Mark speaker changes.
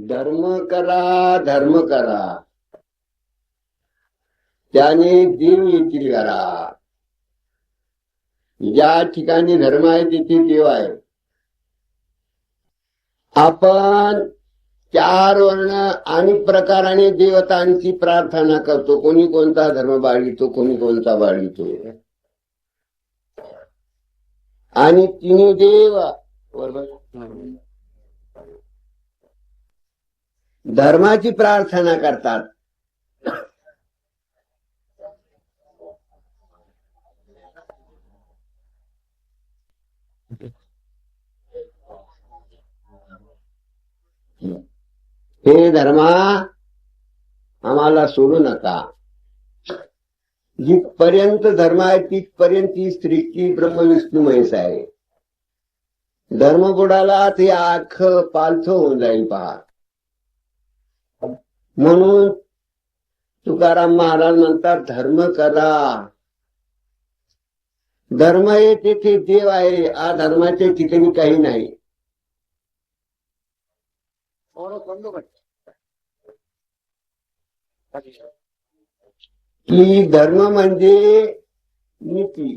Speaker 1: धर्म करा धर्म करा. त्याने देव येतील करा ज्या ठिकाणी धर्म आहे तिथे देव आहे. आपण चार वर्ण आणि प्रकाराने देवतांची प्रार्थना करतो. कोणी कोणता धर्म बाळगितो कोणी कोणता बाळगितो. आणि तिन्ही देव बरोबर धर्माची प्रार्थना करतात. हे धर्मा आम्हाला सोडू नका. जिथपर्यंत धर्म आहे तिथपर्यंत ही स्त्रीची ब्रह्मविष्णू महेश आहे. धर्म बुडाला ते आख पालथ होऊन जाईल पहा. म्हणून तुकाराम महाराज म्हणतात धर्म करा. धर्म हे तिथे देव आहे आ धर्माच्या ठिकाणी काही नाही. की धर्म म्हणजे नीती.